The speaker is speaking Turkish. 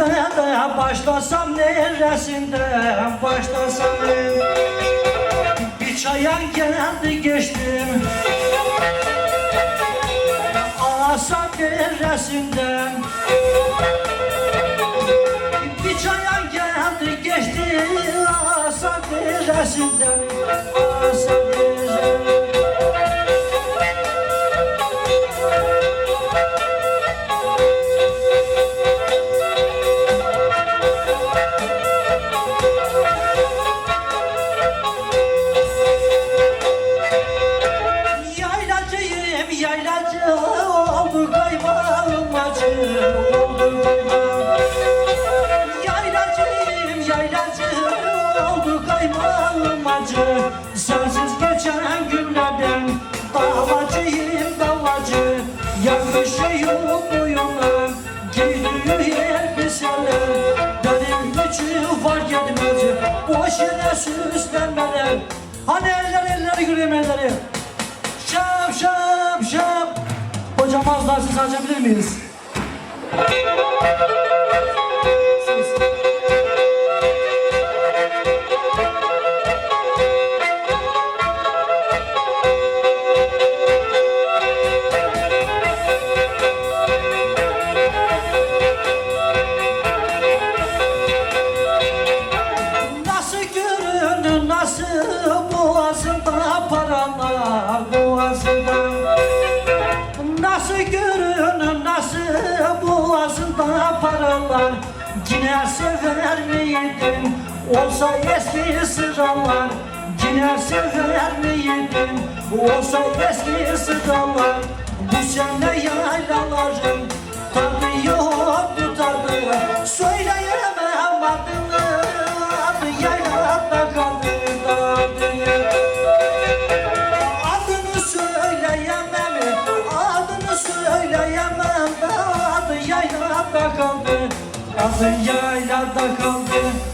Gülmeye başlasam neresinden başlasam Bir çayan geldi geçtim. Ağasam neresinden Bir çayan geldi geçti Ağasam neresinden Ağasam oldu kaymağım acı oldu kaymağım Yaylacıyım yaylacı oldu kaymağım acı Sensiz geçen günlerden davacıyım davacı Yakışıyor boyuna giydiği elbiseler Benim gücü var gelmez boş yere Hani eller eller göreyim açabilir miyiz? Nasıl görünür nasıl boğazında boğazında paralar Yine sever miydin? Olsa eski sıralar Yine sever miydin? Olsa eski sıralar Bu sene yaylaların yaylada kaldı, adı yaylada kaldı